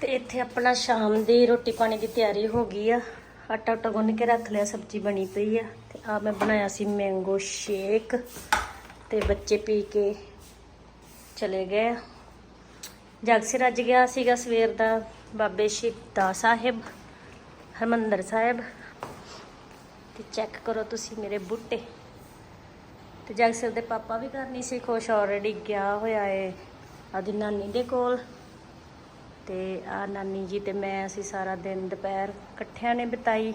ਤੇ ਇੱਥੇ ਆਪਣਾ ਸ਼ਾਮ ਦੀ ਰੋਟੀ ਪਾਣੀ ਦੀ ਤਿਆਰੀ ਹੋ ਗਈ ਆ। ਆਟਾ ਉਟਾ ਗੁੰਨ ਕੇ ਰੱਖ ਲਿਆ, ਸਬਜ਼ੀ ਬਣੀ ਪਈ ਆ। ਤੇ ਆ ਮੈਂ ਬਣਾਇਆ ਸੀ ਮੈਂਗੋ ਸ਼ੇਕ ਤੇ ਬੱਚੇ ਪੀ ਕੇ ਚਲੇ ਗਏ ਆ। ਜਗਸਿਰ ਅੱਜ ਗਿਆ ਸੀਗਾ ਸਵੇਰ ਦਾ ਬਾਬੇ ਸ਼ਹੀਦਾਂ ਸਾਹਿਬ, ਹਰਮੰਦਰ ਸਾਹਿਬ। ਤੇ ਚੈੱਕ ਕਰੋ ਤੁਸੀਂ ਮੇਰੇ ਬੂਟੇ। ਤੇ ਜਗਸਰ ਦੇ ਪਾਪਾ ਵੀ ਕਰਨੀ ਸੀ, ਖੁਸ਼ ਆਲਰੇਡੀ ਗਿਆ ਹੋਇਆ ਏ ਆਦੀ ਨਾਨੀ ਦੇ ਕੋਲ। ਤੇ ਆ ਨਾਨੀ ਜੀ ਤੇ ਮੈਂ, ਅਸੀਂ ਸਾਰਾ ਦਿਨ ਦੁਪਹਿਰ ਇਕੱਠਿਆਂ ਨੇ ਬਿਤਾਈ।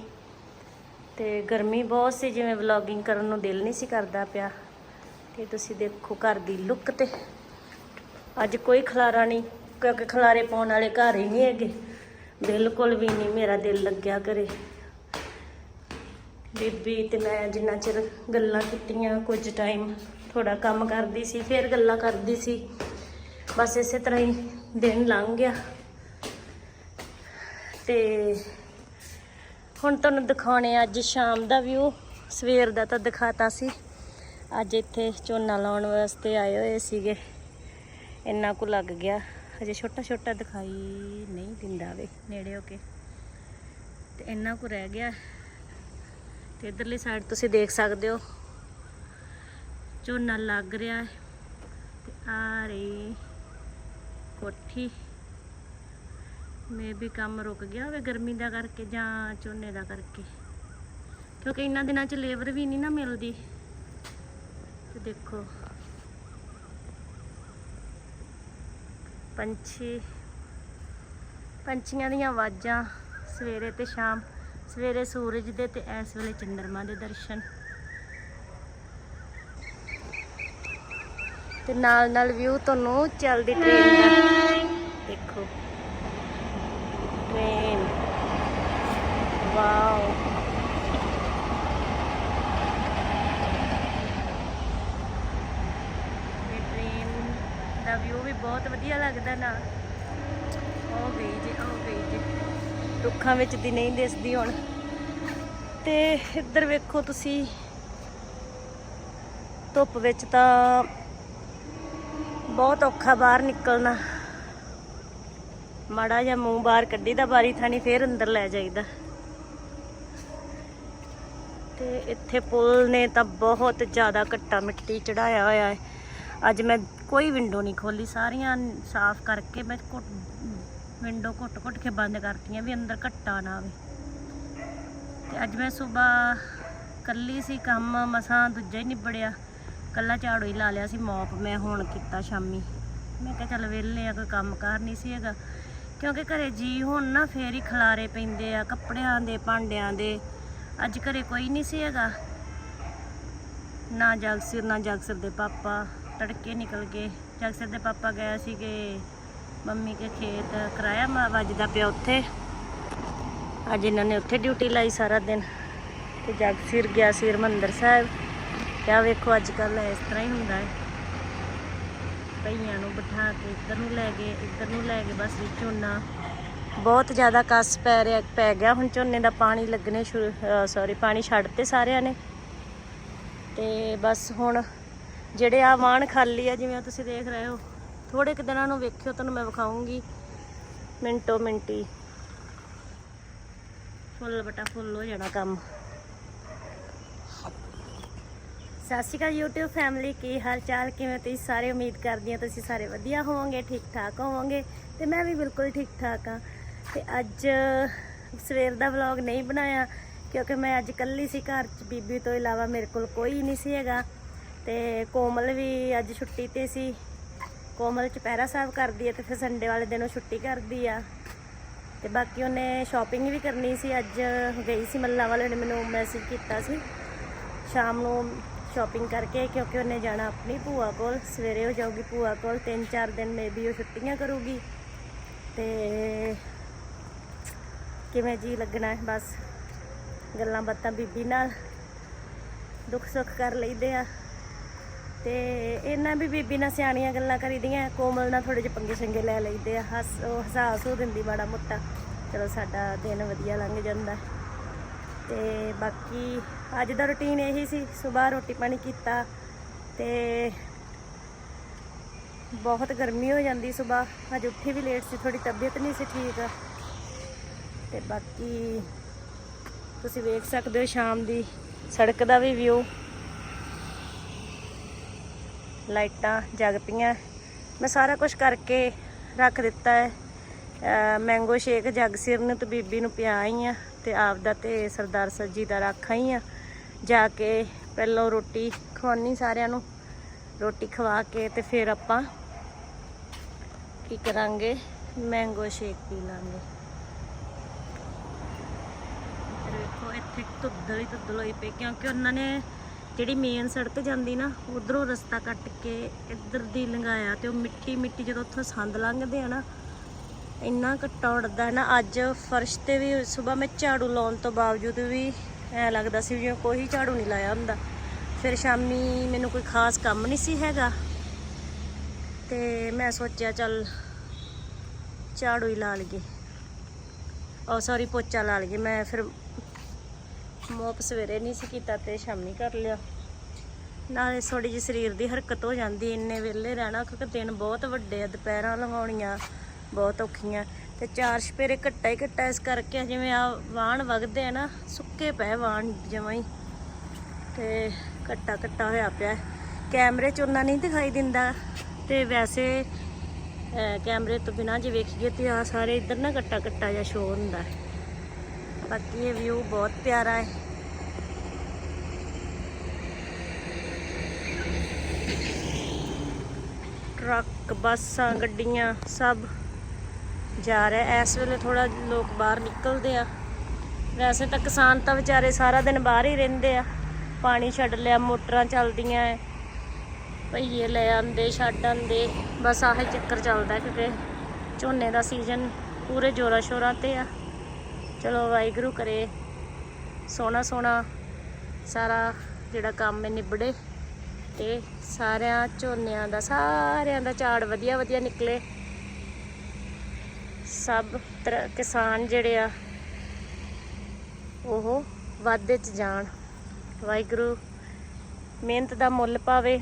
ਤੇ ਗਰਮੀ ਬਹੁਤ ਸੀ, ਜਿਵੇਂ ਵਲੌਗਿੰਗ ਕਰਨ ਨੂੰ ਦਿਲ ਨਹੀਂ ਸੀ ਕਰਦਾ ਪਿਆ। ਤੇ ਤੁਸੀਂ ਦੇਖੋ ਘਰ ਦੀ ਲੁੱਕ ਤੇ। ਅੱਜ ਕੋਈ ਖਲਾਰਾ ਨਹੀਂ, ਕਿਉਂਕਿ ਖਲਾਰੇ ਪਾਉਣ ਵਾਲੇ ਘਰ ਹੀ ਨਹੀਂ ਹੈਗੇ। ਬਿਲਕੁਲ ਵੀ ਨਹੀਂ ਮੇਰਾ ਦਿਲ ਲੱਗਿਆ ਕਰੇ ਬੀਬੀ ਤੇ ਮੈਂ ਜਿੰਨਾ ਚਿਰ ਗੱਲਾਂ ਕੀਤੀਆਂ, ਕੁਝ ਟਾਈਮ ਥੋੜਾ ਕੰਮ ਕਰਦੀ ਸੀ, ਫਿਰ ਗੱਲਾਂ ਕਰਦੀ ਸੀ। ਬਸ ਇਸੇ ਤਰ੍ਹਾਂ ਹੀ ਦਿਨ ਲੰਘ ਗਿਆ। ਤੇ ਹੁਣ ਤੁਹਾਨੂੰ ਦਿਖਾਉਣੇ ਆ ਅੱਜ ਸ਼ਾਮ ਦਾ ਵਿਊ ਸਵੇਰ ਦਾ ਤਾਂ ਦਿਖਾਤਾ ਸੀ। ਅੱਜ ਇੱਥੇ ਝੋਨਾ ਲਾਉਣ ਵਾਸਤੇ ਆਏ ਹੋਏ ਸੀਗੇ। ਇੰਨਾ ਕੁ ਲੱਗ ਗਿਆ। ਹਜੇ ਛੋਟਾ ਛੋਟਾ ਦਿਖਾਈ ਨਹੀਂ ਦਿੰਦਾ ਵੇ, ਨੇੜੇ ਹੋ ਕੇ। ਤੇ ਇੰਨਾ ਕੁ ਰਹਿ ਗਿਆ। ਤੇ ਇਧਰਲੀ ਸਾਈਡ ਤੁਸੀਂ ਦੇਖ ਸਕਦੇ ਹੋ। ਝੋਨਾ ਲੱਗ ਰਿਹਾ ਹੈ। ਤੇ ਆ ਰਹੀ ਕੋਠੀ। ਮੇ ਵੀ ਕੰਮ ਰੁਕ ਗਿਆ ਹੋਵੇ ਗਰਮੀ ਦਾ ਕਰਕੇ ਜਾਂ ਝੋਨੇ ਦਾ ਕਰਕੇ। ਕਿਉਂਕਿ ਇਹਨਾਂ ਦਿਨਾਂ 'ਚ ਲੇਬਰ ਵੀ ਨਹੀਂ ਨਾ ਮਿਲਦੀ। ਤੇ ਦੇਖੋ। ਪੰਛੀ, ਪੰਛੀਆਂ ਦੀਆਂ ਆਵਾਜ਼ਾਂ ਸਵੇਰੇ ਤੇ ਸ਼ਾਮ, ਸਵੇਰੇ ਸੂਰਜ ਦੇ ਤੇ ਇਸ ਵੇਲੇ ਚੰਦਰਮਾ ਦੇ ਦਰਸ਼ਨ। ਤੇ ਨਾਲ ਨਾਲ ਵਿਊ ਤੁਹਾਨੂੰ ਚੱਲਦੀ ਟ੍ਰੇਨ ਦਾ। ਦੇਖੋ ਟ੍ਰੇਨ ਵਾਓ ਇਹ ਟ੍ਰੇਨ ਦਾ ਵਿਊ ਵੀ ਬਹੁਤ ਵਧੀਆ ਲੱਗਦਾ ਨਾਲ ਉਹ ਗਈ ਜੇ ਉਹ ਗਈ ਜੇ। ਰੁੱਖਾਂ ਵਿੱਚ ਦੀ ਨਹੀਂ ਦਿਸਦੀ ਹੁਣ। ਤੇ ਇੱਧਰ ਵੇਖੋ ਤੁਸੀਂ। ਧੁੱਪ ਵਿੱਚ ਤਾਂ ਬਹੁਤ ਔਖਾ ਬਾਹਰ ਨਿਕਲਣਾ। ਮਾੜਾ ਜਿਹਾ ਮੂੰਹ ਬਾਹਰ ਕੱਢੀ ਦਾ ਬਾਰੀ ਥਾਣੀ ਫੇਰ ਅੰਦਰ ਲੈ ਜਾਈਦਾ। ਤੇ ਇੱਥੇ ਪੁਲ ਨੇ ਤਾਂ ਬਹੁਤ ਜ਼ਿਆਦਾ ਘੱਟਾ ਮਿੱਟੀ ਚੜਾਇਆ ਹੋਇਆ ਹੈ। ਅੱਜ ਮੈਂ ਕੋਈ ਵਿੰਡੋ ਨਹੀਂ ਖੋਲੀ, ਸਾਰੀਆਂ ਸਾਫ਼ ਕਰਕੇ ਮੈਂ ਘੁੱਟ ਵਿੰਡੋ ਘੁੱਟ ਘੁੱਟ ਕੇ ਬੰਦ ਕਰਤੀਆਂ ਵੀ ਅੰਦਰ ਘੱਟਾ ਨਾ ਆਵੇ। ਤੇ ਅੱਜ ਮੈਂ ਸਵੇਰ ਕੱਲੀ ਸੀ ਕੰਮ, ਮਸਾਂ ਦੂਜਾ ਹੀ ਨਿਬੜਿਆ। ਕੱਲਾ ਝਾੜੂ ਹੀ ਲਾ ਲਿਆ ਸੀ ਮੌਪ ਮੈਂ ਹੁਣ ਕੀਤਾ ਸ਼ਾਮੀ। ਮੈਂ ਕਿਹਾ ਚੱਲ ਵਿਹਲੇ ਆ, ਕੋਈ ਕੰਮ ਕਾਰ ਨਹੀਂ ਸੀ ਹੈਗਾ। ਕਿਉਂਕਿ ਘਰੇ ਜੀ ਹੁਣ ਨਾ ਫੇਰ ਹੀ ਖਲਾਰੇ ਪੈਂਦੇ ਆ, ਕੱਪੜਿਆਂ ਦੇ, ਭਾਂਡਿਆਂ ਦੇ। ਅੱਜ ਘਰੇ ਕੋਈ ਨਹੀਂ ਸੀ ਹੈਗਾ। ਨਾ ਜਗਸਿਰ ਨਾ ਜਗਸਿਰ ਦੇ ਪਾਪਾ। ਤੜਕੇ ਨਿਕਲ ਗਏ। ਜਗਸਿਰ ਦੇ ਪਾਪਾ ਗਏ ਸੀਗੇ, ਮੰਮੀ ਕੇ ਖੇਤ ਕਰਾਇਆ ਮਾ ਵੱਜਦਾ ਪਿਆ ਉੱਥੇ। ਅੱਜ ਇਹਨਾਂ ਨੇ ਉੱਥੇ ਡਿਊਟੀ ਲਾਈ ਸਾਰਾ ਦਿਨ। ਤੇ ਜਗਸਿਰ ਗਿਆ ਸੀ ਹਰਿਮੰਦਰ ਸਾਹਿਬ, ਕਿਆ ਵੇਖੋ ਅੱਜ ਕੱਲ ਇਸ ਤਰ੍ਹਾਂ ਹੀ ਹੁੰਦਾ ਹੈ। ਭਈਆਂ ਨੂੰ ਬਿਠਾ ਕੇ ਇੱਧਰ ਨੂੰ ਲੈ ਗਏ, ਇੱਧਰ ਨੂੰ ਲੈ ਗਏ, ਬਸ ਝੋਨਾ। ਬਹੁਤ ਜ਼ਿਆਦਾ ਕਸ ਪੈ ਰਿਹਾ, ਪੈ ਗਿਆ। ਹੁਣ ਝੋਨੇ ਦਾ ਪਾਣੀ ਲੱਗਣੇ ਸ਼ੁਰੂ ਸੌਰੀ ਪਾਣੀ ਛੱਡਤੇ ਸਾਰਿਆਂ ਨੇ। ਤੇ ਬਸ ਹੁਣ ਜਿਹੜੇ ਆ ਵਾਣ ਖਾਲੀ ਆ, ਜਿਵੇਂ ਤੁਸੀਂ ਦੇਖ ਰਹੇ ਹੋ। ਥੋੜੇ ਕੁ ਦਿਨਾਂ ਨੂੰ ਵੇਖਿਓ, ਤੁਹਾਨੂੰ ਮੈਂ ਵਿਖਾਉਂਗੀ। ਮਿੰਟੋ ਮਿੰਟੀ। ਫੁੱਲ ਬਟਾ ਫੁੱਲ ਹੋ ਜਾਣਾ ਕੰਮ। ਸਤਿ ਸ਼੍ਰੀ ਅਕਾਲ YouTube ਫੈਮਿਲੀ ਕੀ ਹਾਲ ਚਾਲ ਕਿਵੇਂ ਤੁਸੀਂ ਸਾਰੇ? ਉਮੀਦ ਕਰਦੀ ਹਾਂ ਤੁਸੀਂ ਸਾਰੇ ਵਧੀਆ ਹੋਵੋਗੇ ਠੀਕ ਠਾਕ ਹੋਵੋਗੇ ਤੇ ਮੈਂ ਵੀ ਬਿਲਕੁਲ ਠੀਕ ਠਾਕ ਹਾਂ। ਤੇ ਅੱਜ ਸਵੇਰ ਦਾ ਵਲੌਗ ਨਹੀਂ ਬਣਾਇਆ, ਕਿਉਂਕਿ ਮੈਂ ਅੱਜ ਇਕੱਲੀ ਸੀ ਘਰ 'ਚ। ਬੀਬੀ ਤੋਂ ਇਲਾਵਾ ਮੇਰੇ ਕੋਲ ਕੋਈ ਨਹੀਂ ਸੀ ਹੈਗਾ। ਤੇ ਕੋਮਲ ਵੀ ਅੱਜ ਛੁੱਟੀ ਤੇ ਸੀ। ਕੋਮਲ ਚੁਪਹਿਰਾ ਸਾਹਿਬ ਕਰਦੀ ਹੈ ਤੇ ਫਿਰ ਸੰਡੇ ਵਾਲੇ ਦਿਨ ਉਹ ਛੁੱਟੀ ਕਰਦੀ ਆ। ਤੇ ਬਾਕੀ ਉਹਨੇ ਸ਼ਾਪਿੰਗ ਵੀ ਕਰਨੀ ਸੀ, ਅੱਜ ਗਈ ਸੀ ਮੱਲਾ ਵਾਲੇ ਨੇ ਮੈਨੂੰ ਮੈਸੇਜ ਕੀਤਾ ਸੀ। ਸ਼ਾਮ ਨੂੰ ਸ਼ਾਪਿੰਗ ਕਰਕੇ ਕਿਉਂਕਿ ਉਹਨੇ ਜਾਣਾ ਆਪਣੀ ਭੂਆ ਕੋਲ, ਸਵੇਰੇ ਹੋ ਜਾਊਗੀ ਭੂਆ ਕੋਲ 3-4 ਦਿਨ ਮੇਬੀ ਉਹ ਛੁੱਟੀਆਂ ਕਰੂਗੀ। ਤੇ ਕਿਵੇਂ ਜੀ ਲੱਗਣਾ ਹੈ, ਬਸ ਗੱਲਾਂ ਬਾਤਾਂ ਬੀਬੀ ਨਾਲ। ਦੁੱਖ ਸੁੱਖ ਕਰ ਲਈਦੇ ਆ। ਤੇ ਇਹਨਾਂ ਵੀ ਬੀਬੀ ਨਾਲ ਸਿਆਣੀਆਂ ਗੱਲਾਂ ਕਰੀਦੀਆਂ, ਕੋਮਲ ਨਾਲ ਥੋੜੇ ਜਿਹੇ ਪੰਗੇ ਸੰਗੇ ਲੈ ਲਈਦੇ ਆ, ਹੱਸ, ਉਹ ਹਸਾਸ ਹੋ ਦਿੰਦੀ ਮਾੜਾ ਮੋਟਾ। ਚਲੋ ਸਾਡਾ ਦਿਨ ਵਧੀਆ ਲੰਘ ਜਾਂਦਾ। ਤੇ ਬਾਕੀ ਅੱਜ ਦਾ ਰੁਟੀਨ ਇਹੀ ਸੀ ਸਵੇਰ ਰੋਟੀ ਪਾਣੀ ਕੀਤਾ ਤੇ ਬਹੁਤ ਗਰਮੀ ਹੋ ਜਾਂਦੀ ਸਵੇਰ ਅੱਜ ਉੱਠੀ ਵੀ ਲੇਟ ਸੀ ਥੋੜੀ ਤਬੀਅਤ ਨਹੀਂ ਸੀ ਠੀਕ। ਤੇ ਬਾਕੀ ਤੁਸੀਂ ਵੇਖ ਸਕਦੇ ਹੋ ਸ਼ਾਮ ਦੀ ਸੜਕ ਦਾ ਵੀ ਵਿਊ ਲਾਈਟਾਂ ਜਗ ਪਈਆਂ। ਮੈਂ ਸਾਰਾ ਕੁਝ ਕਰਕੇ ਰੱਖ ਦਿੱਤਾ ਹੈ। ਮੈਂਗੋ ਸ਼ੇਕ ਜਗ ਸਿਰ ਨੂੰ ਤੇ ਬੀਬੀ ਨੂੰ ਪਿਆ ਆਈ ਆ ਤੇ ਆਪਦਾ ਤੇ ਸਰਦਾਰ ਸੱਜੀ ਦਾ ਰੱਖ ਆਈ ਆ ਜਾ ਕੇ ਪਹਿਲਾਂ ਰੋਟੀ ਖਵਾਉਣੀ ਸਾਰਿਆਂ ਨੂੰ। ਰੋਟੀ ਖਵਾ ਕੇ ਤੇ ਫਿਰ ਆਪਾਂ ਕੀ ਕਰਾਂਗੇ? ਮੈਂਗੋ ਸ਼ੇਕ ਪੀ ਲਾਂਗੇ। ਦੇਖੋ, ਇੱਥੇ ਧੁੱਦਲ ਹੀ ਧੁੱਦਲ ਹੋਈ ਪਈ, ਕਿਉਂਕਿ ਉਹਨਾਂ ਨੇ ਜਿਹੜੀ ਮੇਨ ਸੜਕ ਜਾਂਦੀ ਨਾ, ਉਧਰੋਂ ਰਸਤਾ ਕੱਟ ਕੇ ਇੱਧਰ ਦੀ ਲੰਘਾਇਆ ਤੇ ਉਹ ਮਿੱਟੀ ਮਿੱਟੀ ਜਦੋਂ ਉੱਥੋਂ ਸੰਦ ਲੰਘਦੇ ਆ ਨਾ, ਇੰਨਾ ਘੱਟਾ ਉੜਦਾ ਹੈ ਨਾ, ਅੱਜ ਫਰਸ਼ ਤੇ ਵੀ ਸਵੇਰ ਮੈਂ ਝਾੜੂ ਲਾਉਣ ਤੋਂ ਬਾਵਜੂਦ ਵੀ ਐ ਲੱਗਦਾ ਸੀ ਜਿਵੇਂ ਕੋਈ ਝਾੜੂ ਨਹੀਂ ਲਾਇਆ ਹੁੰਦਾ। ਫਿਰ ਸ਼ਾਮੀ ਮੈਨੂੰ ਕੋਈ ਖਾਸ ਕੰਮ ਨਹੀਂ ਸੀ ਹੈਗਾ ਤੇ ਮੈਂ ਸੋਚਿਆ ਚੱਲ ਝਾੜੂ ਹੀ ਲਾ ਲਈਏ। ਉਹ ਸੌਰੀ ਪੋਚਾ ਲਾ ਲਈਏ। ਮੈਂ ਫਿਰ ਮੋਪ ਸਵੇਰੇ ਨਹੀਂ ਸੀ ਕੀਤਾ ਤੇ ਸ਼ਾਮੀ ਕਰ ਲਿਆ। ਨਾਲੇ ਥੋੜੀ ਜਿਹੀ ਸਰੀਰ ਦੀ ਹਰਕਤ ਹੋ ਜਾਂਦੀ, ਇੰਨੇ ਵਿਹਲੇ ਰਹਿਣਾ ਕਿਉਂਕਿ ਦਿਨ ਬਹੁਤ ਵੱਡੇ ਆ, ਦੁਪਹਿਰਾਂ ਲੰਘਾਉਣੀਆਂ ਬਹੁਤ ਔਖੀਆਂ। ਤੇ ਚਾਰ ਛਪੇਰੇ ਘੱਟਾ ਹੀ ਘੱਟਾ ਇਸ ਕਰਕੇ ਜਿਵੇਂ ਆ ਵਾਹਣ ਵਗਦੇ ਆ ਨਾ, ਸੁੱਕੇ ਪਏ ਵਾਹਣ ਜਮਾਂ ਹੀ। ਤੇ ਘੱਟਾ ਘੱਟਾ ਹੋਇਆ ਪਿਆ। ਕੈਮਰੇ 'ਚ ਉਹਨਾਂ ਨਹੀਂ ਦਿਖਾਈ ਦਿੰਦਾ। ਤੇ ਵੈਸੇ ਕੈਮਰੇ ਤੋਂ ਬਿਨਾਂ ਜੇ ਵੇਖੀਏ ਤੇ ਆ ਸਾਰੇ ਇੱਧਰ ਨਾ ਘੱਟਾ ਘੱਟਾ ਜਿਹਾ ਸ਼ੋ ਹੁੰਦਾ। ਹੈ। ਬਾਕੀ ਇਹ ਵਿਊ ਬਹੁਤ ਪਿਆਰਾ ਹੈ। ਟਰੱਕ, ਬੱਸਾਂ, ਗੱਡੀਆਂ ਸਭ ਜਾ ਰਿਹਾ ਇਸ ਵੇਲੇ ਥੋੜਾ ਲੋਕ ਬਾਹਰ ਨਿਕਲਦੇ ਆ। ਵੈਸੇ ਤਾਂ ਕਿਸਾਨ ਤਾਂ ਵਿਚਾਰੇ ਸਾਰਾ ਦਿਨ ਬਾਹਰ ਹੀ ਰਹਿੰਦੇ ਆ। ਪਾਣੀ ਛੱਡ ਲਿਆ, ਮੋਟਰਾਂ ਚੱਲਦੀਆਂ ਐ। ਭਈਏ ਲੈ ਆਂਦੇ ਛੱਡ ਆਂਦੇ ਬਸ ਆਹੇ ਚੱਕਰ ਚੱਲਦਾ ਕਿਉਂਕਿ ਝੋਨੇ ਦਾ ਸੀਜ਼ਨ ਪੂਰੇ ਜੋਰਾਂ ਸ਼ੋਰਾਂ ਤੇ ਆ। ਚਲੋ ਵਾਹਿਗੁਰੂ ਕਰੇ। ਸੋਹਣਾ ਸੋਹਣਾ ਸਾਰਾ ਜਿਹੜਾ ਕੰਮ ਹੈ ਨਿਬੜੇ ਤੇ ਸਾਰਿਆਂ ਝੋਨਿਆਂ ਦਾ, ਸਾਰਿਆਂ ਦਾ ਝਾੜ ਵਧੀਆ ਵਧੀਆ ਨਿਕਲੇ। ਸਭ ਕਿਸਾਨ ਜਿਹੜੇ ਆ, ਉਹ ਵਾਧੇ ਚ ਜਾਣ। ਵਾਹਿਗੁਰੂ ਮਿਹਨਤ ਦਾ ਮੁੱਲ ਪਾਵੇ।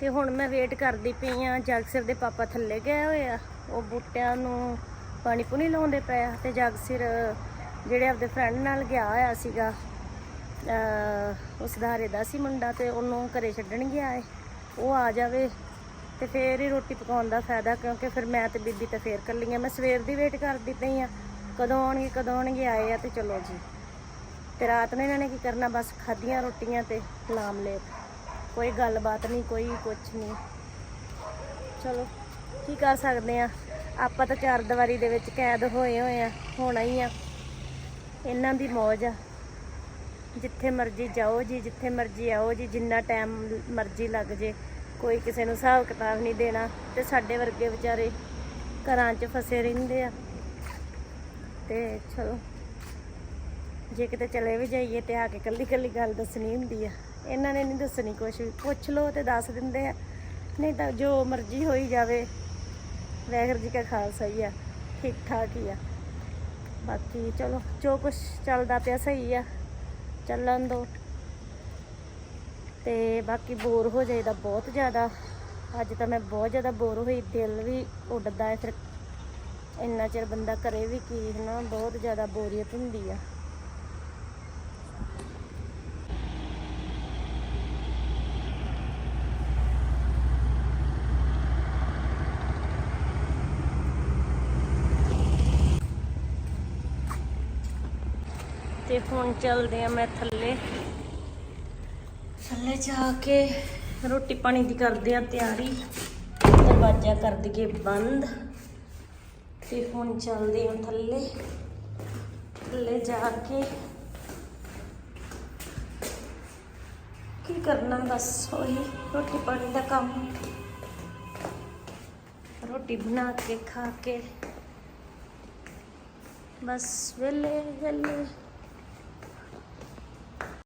ਤੇ ਹੁਣ ਮੈਂ ਵੇਟ ਕਰਦੀ ਪਈ ਆ ਜਗਸਿਰ ਦੇ ਪਾਪਾ ਥੱਲੇ ਗਏ ਹੋਏ ਆ। ਉਹ ਬੂਟਿਆਂ ਨੂੰ ਪਾਣੀ ਪੁਣੀ ਲਾਉਂਦੇ ਪਏ ਆ ਤੇ ਜਗਸਿਰ ਜਿਹੜੇ ਆਪਦੇ ਫਰੈਂਡ ਨਾਲ ਗਿਆ ਹੋਇਆ ਸੀਗਾ, ਅਹ ਉਸ ਧਾਰੇ ਦਾ ਸੀ ਮੁੰਡਾ ਤੇ ਉਹਨੂੰ ਘਰੇ ਛੱਡਣ ਗਿਆ ਏ। ਉਹ ਆ ਜਾਵੇ ਤੇ ਫੇਰ ਹੀ ਰੋਟੀ ਪਕਾਉਣ ਦਾ ਫਾਇਦਾ, ਕਿਉਂਕਿ ਫਿਰ ਮੈਂ ਤੇ ਬੀਬੀ ਤਾਂ ਫੇਰ ਕੱਲੀਆਂ ਮੈਂ ਸਵੇਰ ਦੀ ਵੇਟ ਕਰਦੀ ਪਈ ਆ, ਕਦੋਂ ਆਉਣਗੇ ਕਦੋਂ ਆਉਣਗੇ, ਆਏ ਆ ਤੇ ਚਲੋ ਜੀ। ਤੇ ਰਾਤ ਨੂੰ ਇਹਨਾਂ ਨੇ ਕੀ ਕਰਨਾ, ਬਸ ਖਾਧੀਆਂ ਰੋਟੀਆਂ ਤੇ ਲਾਮ ਲੇਪ। ਕੋਈ ਗੱਲਬਾਤ ਨਹੀਂ, ਕੋਈ ਕੁਛ ਨਹੀਂ। ਚਲੋ, ਕੀ ਕਰ ਸਕਦੇ ਆ? ਆਪਾਂ ਤਾਂ ਚਾਰ ਦੀਵਾਰੀ ਦੇ ਵਿੱਚ ਕੈਦ ਹੋਏ ਹੋਏ ਆ, ਹੋਣਾ ਹੀ ਆ। ਇਹਨਾਂ ਦੀ ਮੌਜ ਆ। ਜਿੱਥੇ ਮਰਜ਼ੀ ਜਾਓ ਜੀ, ਜਿੱਥੇ ਮਰਜ਼ੀ ਆਓ ਜੀ, ਜਿੰਨਾ ਟਾਈਮ ਮਰਜ਼ੀ ਲੱਗ ਜੇ। ਕੋਈ ਕਿਸੇ ਨੂੰ ਹਿਸਾਬ ਕਿਤਾਬ ਨਹੀਂ ਦੇਣਾ ਤੇ ਸਾਡੇ ਵਰਗੇ ਵਿਚਾਰੇ ਘਰਾਂ 'ਚ ਫਸੇ ਰਹਿੰਦੇ ਆ। ਤੇ ਚਲੋ, ਜੇ ਕਿਤੇ ਚਲੇ ਵੀ ਜਾਈਏ ਤੇ ਆ ਕੇ ਕੱਲੀ ਕੱਲੀ ਗੱਲ ਦੱਸਣੀ ਹੁੰਦੀ ਆ। ਇਹਨਾਂ ਨੇ ਨਹੀਂ ਦੱਸਣੀ ਕੁਛ ਵੀ। ਪੁੱਛ ਲਓ ਤੇ ਦੱਸ ਦਿੰਦੇ ਆ। ਨਹੀਂ ਤਾਂ ਜੋ ਮਰਜ਼ੀ ਹੋਈ ਜਾਵੇ ਵਾਹਿਗੁਰੂ ਜੀ ਕਾ ਖਾਲਸਾ ਹੀ ਆ, ਠੀਕ ਠਾਕ ਹੀ ਆ। ਬਾਕੀ ਚਲੋ, ਜੋ ਕੁਝ ਚੱਲਦਾ ਪਿਆ ਸਹੀ ਆ, ਚੱਲਣ ਦੋ। ਤੇ ਬਾਕੀ ਬੋਰ ਹੋ ਜਾਈਦਾ ਬਹੁਤ ਜ਼ਿਆਦਾ। ਅੱਜ ਤਾਂ ਮੈਂ ਬਹੁਤ ਜ਼ਿਆਦਾ ਬੋਰ ਹੋਈ, ਦਿਲ ਵੀ ਉੱਡਦਾ ਹੈ ਫਿਰ। ਇੰਨਾ ਚਿਰ ਬੰਦਾ ਕਰੇ ਵੀ ਕੀ ਹਨਾ ਬਹੁਤ ਜ਼ਿਆਦਾ ਬੋਰੀਅਤ ਹੁੰਦੀ ਆ। ਤੇ ਹੁਣ ਚੱਲਦੇ ਆ ਮੈਂ ਥੱਲੇ। ਥੱਲੇ ਜਾ ਕੇ ਰੋਟੀ ਪਾਣੀ ਦੀ ਕਰਦੇ ਆ ਤਿਆਰੀ। ਦਰਵਾਜ਼ਾ ਕਰ ਦਈਏ ਬੰਦ। ਤੇ ਹੁਣ ਚੱਲਦੇ ਆ ਥੱਲੇ। ਥੱਲੇ ਜਾ ਕੇ ਕੀ ਕਰਨਾ ਬਸ ਉਹੀ ਰੋਟੀ ਪਾਣੀ ਦਾ ਕੰਮ। ਰੋਟੀ ਬਣਾ ਕੇ ਖਾ ਕੇ। ਬਸ ਵੇਲੇ ਵੇਲੇ